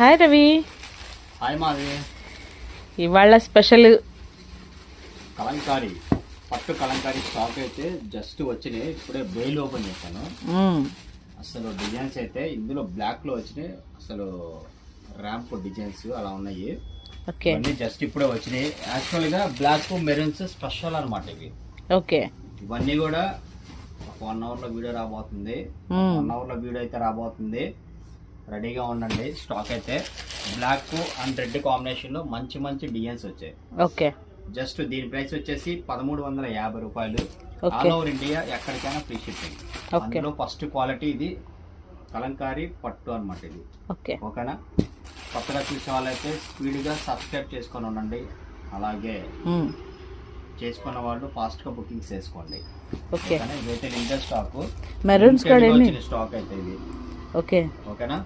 Hi Ravi. Hi మాది ఇవాళ special Kalamkari పట్టు కలంకారీ స్టాక్ అయితే జస్ట్ వచ్చినాయి. ఇప్పుడే బెయిల్ ఓపెన్ చేశాను. అసలు డిజైన్స్ అయితే ఇందులో బ్లాక్లో వచ్చినాయి. అసలు ర్యాంప్ డిజైన్స్ అలా ఉన్నాయి. ఓకే. జస్ట్ ఇప్పుడే వచ్చినాయి. యాక్చువల్గా బ్లాక్ మెరూన్స్ స్పెషల్ అన్నమాట ఇవి. ఓకే. ఇవన్నీ కూడా ఒక వన్ అవర్లో వీడియో రాబోతుంది. వన్ అవర్లో వీడియో అయితే రాబోతుంది. రెడీగా ఉండండి. స్టాక్ అయితే బ్లాక్ అండ్ రెడ్ కాంబినేషన్లో మంచి మంచి డిజైన్స్ వచ్చాయి. ఓకే. జస్ట్ దీని ప్రైస్ వచ్చేసి పదమూడు వందల యాభై రూపాయలు. ఆల్ ఓవర్ ఇండియా ఎక్కడికైనా ఫ్రీ షిప్పింగ్. ఓకే. అందులో ఫస్ట్ క్వాలిటీ ఇది. కలంకారీ పట్టు అన్నమాట ఇది. ఓకే. ఓకేనా? కొత్తగా చూసే వాళ్ళైతే స్పీడ్గా సబ్స్క్రైబ్ చేసుకొని ఉండండి. అలాగే. చేసుకున్న వాళ్ళు ఫాస్ట్గా బుకింగ్స్ చేసుకోండి. ఓకే. ఇదైతే స్టాక్. ఎన్ని? స్టాక్ అయితే ఇది. ఓకే. ఓకేనా?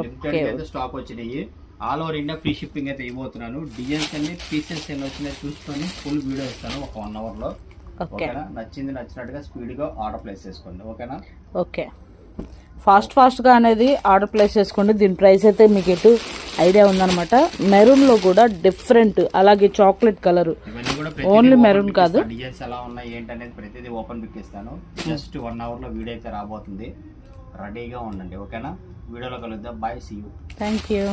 ఓకే. లిమిటెడ్ స్టాక్ వచ్చినాయి. All over India free shipping అయితే ఇవ్వబోతున్నాను. డిజైన్స్ అన్ని పీసెస్ ఎన్ని వచ్చినాయి చూసుకొని ఫుల్ వీడియో ఇస్తాను ఒక వన్ అవర్లో. ఓకే. ఓకేనా? నచ్చింది నచ్చినట్టుగా స్పీడ్గా ఆర్డర్ ప్లేస్ చేసుకోండి. ఓకేనా? ఓకే. ఫాస్ట్ ఫాస్ట్గా అనేది ఆర్డర్ ప్లేస్ చేసుకోండి. దీని ప్రైస్ అయితే మీకు ఎటు ఐడియా ఉందన్నమాట. మెరూన్లో కూడా డిఫరెంట్ అలాగే చాక్లెట్ కలర్ Only maroon కాదు. డిజైన్స్ ఎలా ఉన్నాయి ఏంటనేది ప్రతిదీ ఓపెన్ పిక్ ఇస్తాను. జస్ట్ వన్ అవర్లో వీడియో అయితే రాబోతుంది. రెడీగా ఉండండి ఓకేనా? వీడియోలో కలుద్దాం. Bye see you thank you